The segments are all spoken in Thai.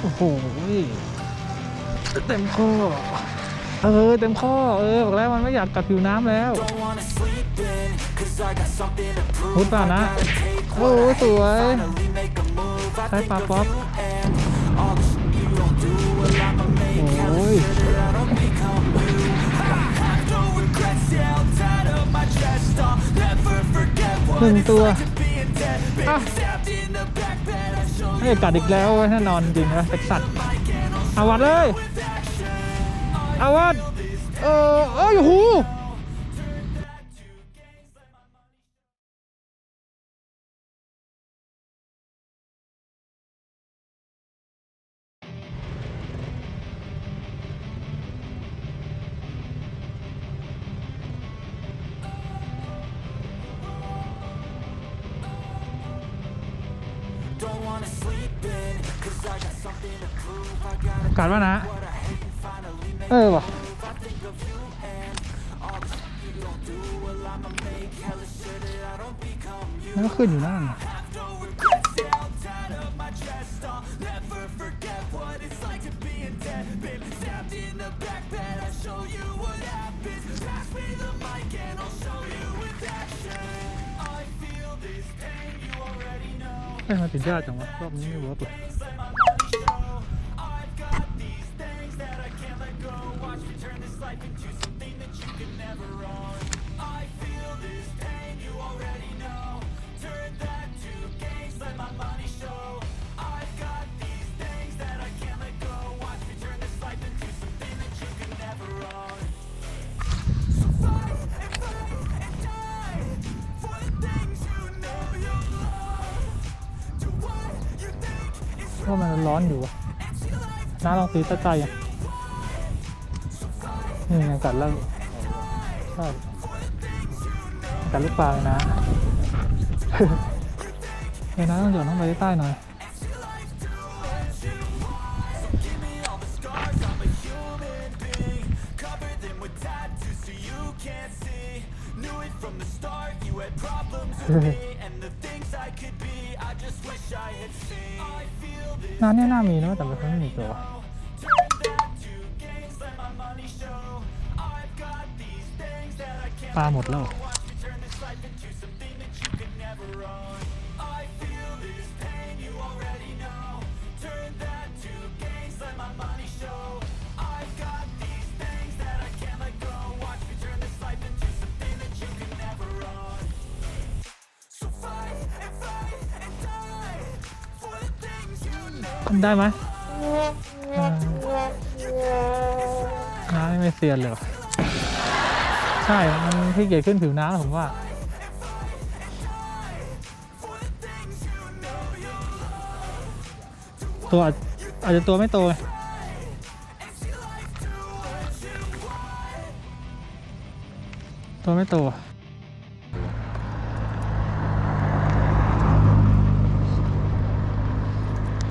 โอ้โหเต็มข้อ เออ เต็มข้อ เออ บอกแล้วมันไม่อยากกัดผิวน้ำแล้วพุทธานะ โอ้สวยใช้ปลาป๊อปโอ้ยหนึ่งตัวอะ ให้กัดอีกแล้วแน่นอนจริงนะเป็กสัตว์อาวัดเลยอาวัดเออเอ้ยหู กัดว่านะ เออว่ะมันก็ขึ้นอยู่นั่นน่ะเอ้ยมาติดยากจังวะรอบนี้ไม่เวิร์กเลย เพราะมันร้อนอยู่อะน้าลองตีใกล้ๆอะ นี่ไงกัดแล้วใช่กัดลูกปลาเลยนะเดี๋ยวนะต้องหย่อนลงไปใต้ๆหน่อยน้าเนี่ยน่ามีนะแต่มันไม่มีตัว ปลาหมดแล้วได้ไหมอ่าน้ำไม่เซียนเลยว่ะ ใช่ มันขี้เกียจขึ้นผิวน้ำผมว่า ตัวอาจจะตัวไม่โตตัวไม่โต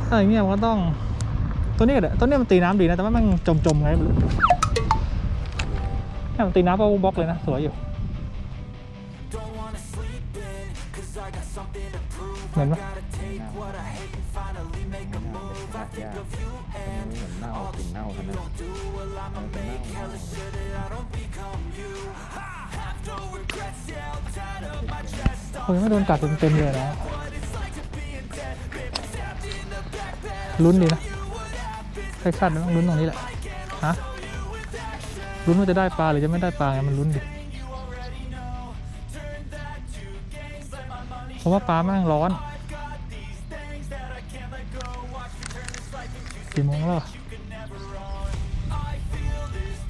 ถ้าอย่างเงี้ยมันก็ต้อง ตัวนี้ก็ได้ตัวนี้มันตีน้ำดีนะ แต่ว่ามันจมจมๆไงไม่รู้ แค่ตีน้ำก็บล็อกเลยนะ สวยอยู่ เห็นไหมเน่ากินเน่าขนาดโอ้ยไม่โดนกัดเต็มๆเลยนะลุ้นดีนะใช่ชัดนะลุ้นตรงนี้แหละฮะ ลุ้นว่าจะได้ปลาหรือจะไม่ได้ปลาไงมันลุ้นดิผมว่าปลาแม่งร้อนกี่โมงแล้ว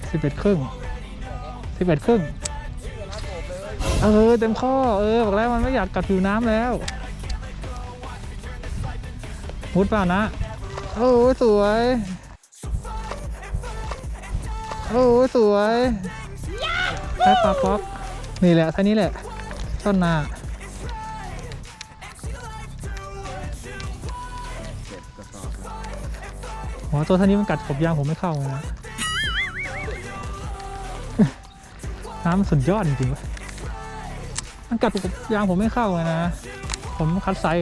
สิบเอ็ดครึ่งสิบเอ็ดครึ่งเออเต็มข้อเออบอกแล้วมันไม่อยากกัดผิวน้ำแล้วมุดเปล่านะ โอ้สวย โอ้สวยใช้ปลาป๊อปนี่แหละท่านี้แหละ ต้นนาเจ็ดกระสอบแล้วตัวท่านี้มันกัดกบยางผมไม่เข้าเลยนะ น้ำสุดยอดจริงๆวะมันกัดกบยางผมไม่เข้าเลยนะ ผมคัดไซส์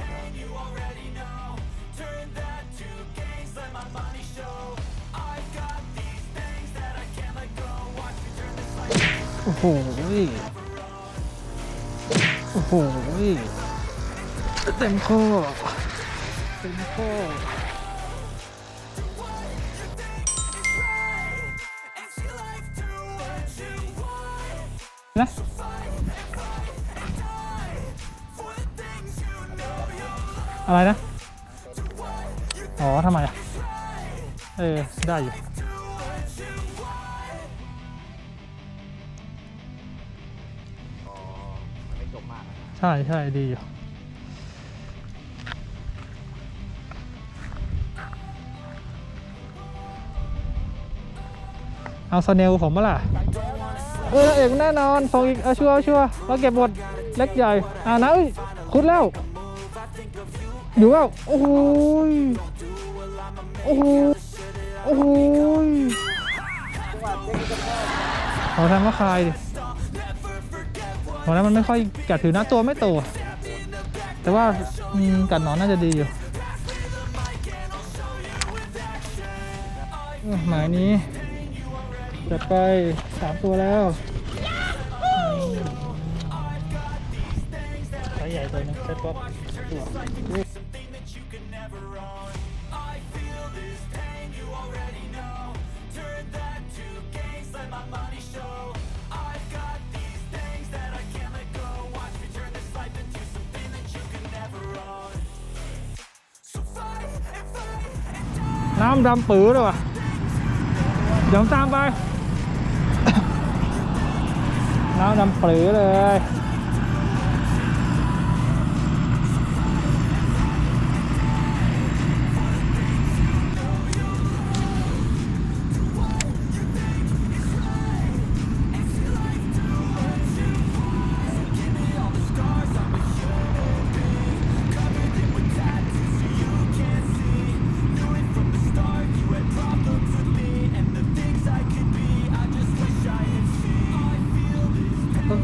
โอ้โหโอ้โหเต็มข้อเต็มข้อนะอะไรนะ อ๋อทำไมอะ เออ ได้อยู่ ใช่ใช่ดีอยู่เอาสเนลผมมาล่ะ เออเอกแน่นอนส่งอีก เอาชัวร์เชัวร์เราเก็บหมด เล็กใหญ่ อ่านะเอ้ยคุดแล้ว อยู่แล้ว โอ้โหโอ้โหโอ้โหขอทำว่าคลายดิ ตอนนั้นมันไม่ค่อยกัดถือนะตัวไม่โต แต่ว่ากัดหนอนน่าจะดีอยู่หมายนี้จะไปสามตัวแล้วไซส์ใหญ่ตัวนึงเซ็ตป๊อปตัว น้ำดำปื้อเลยว่ะเดี๋ยวตามไป น้ำดำปื้อเลย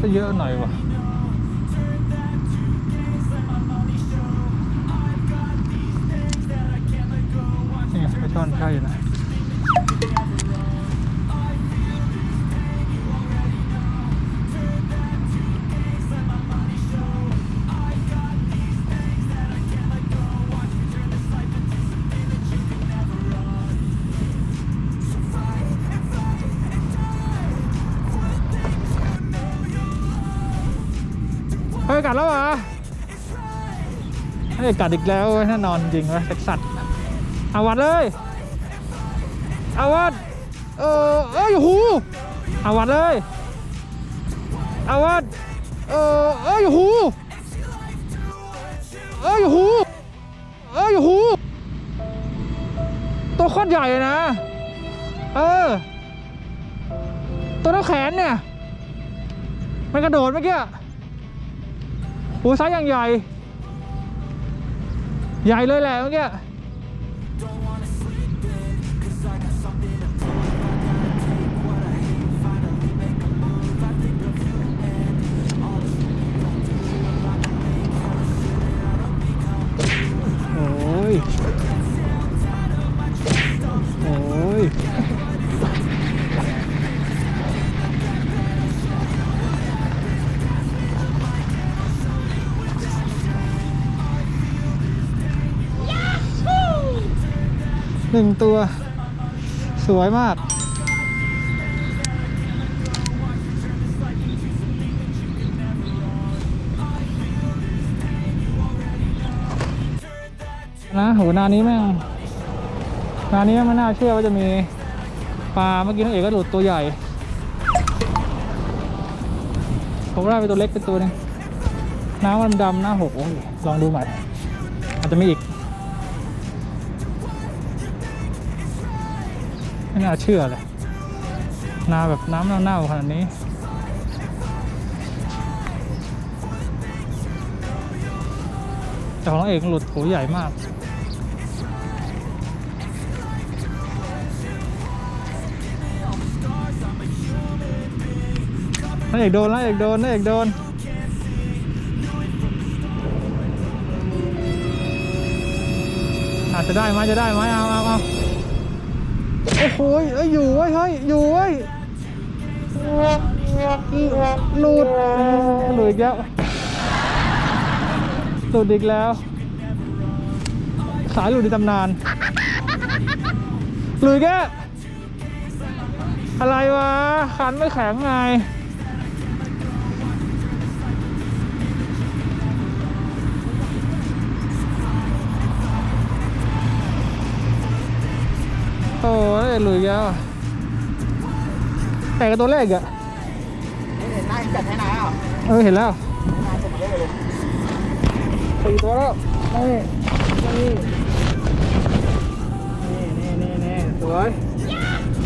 ก็จะเยอะหน่อยว่ะนี่ไงไปช่อนใช่นะ ยกัดอีกแล้วแน่นอนจริงว้ยเท็กซัสเอาวัดเลยเอาวัดเออเอ้ยหูเอาวัดเลยเอาวัดเออเอ้ยหูเอ้ยหูเอ้ยหูตัวโคตรใหญ่นะ เออ ตัวเท่าแขนเนี่ย มันกระโดดเมื่อกี้โอ้ไซส์อย่างใหญ่ ใหญ่เลยแหละเมื่อกี้ หนึ่งตัว สวยมาก นะโหนานี้แม่งนานี้ไม่น่าเชื่อว่าจะมีปลาเมื่อกี้น้องเอกก็หลุดตัวใหญ่ ผมได้ไปตัวเล็กเป็นตัวหนึงน้ำมันดำหน้าหกลองดูใหม่อาจจะมีอีก ไม่น่าเชื่อเลย นาแบบน้ำเน่าๆขนาดนี้แต่ของเอกหลุดโหใหญ่มากนายเอกโดนนายเอกโดนนายเอกโดน อาจจะได้ไหมจะได้ไหมเอาเอาเอา โอ้โหเอ้ยอยู่เว้ยเฮ้ยอยู่เว้ยหลุดหลุดอีกแล้วหลุดอีกแล้ว สายหลุดในตำนานหลุดแกอะไรวะคันไม่แข็งไง หลุยแล้วแต่กับตัวแรกอะเห็นหน้าจัดให้นายอะเออเห็นแล้วนายส่งมาได้เลยสี่ตัวแล้วนี่นี่นี่นี่นี่สวย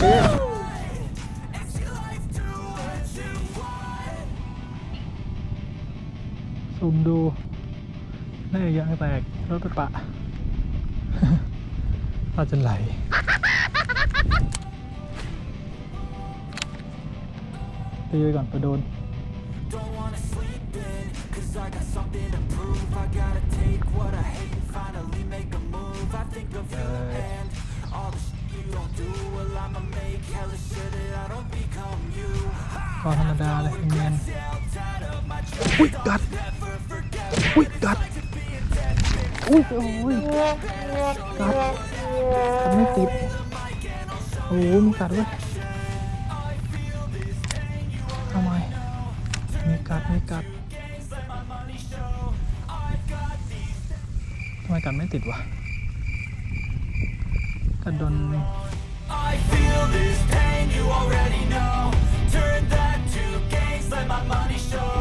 เอ๊ะซูมดูน่าจะยังไม่แตกรถไปปะเราจะไหล ไปก่อนไปโดน ก็ธรรมดาเลยเงินอุ้ยกัด อุ้ยกัด อุ้ยโอ้ยกัดไม่ติดโอ้ยมึงกัดเว้ย กัดไม่กัดทำไมกัดไม่ติดวะกัดโดน I feel this pain you already know Turn that to gains let my money show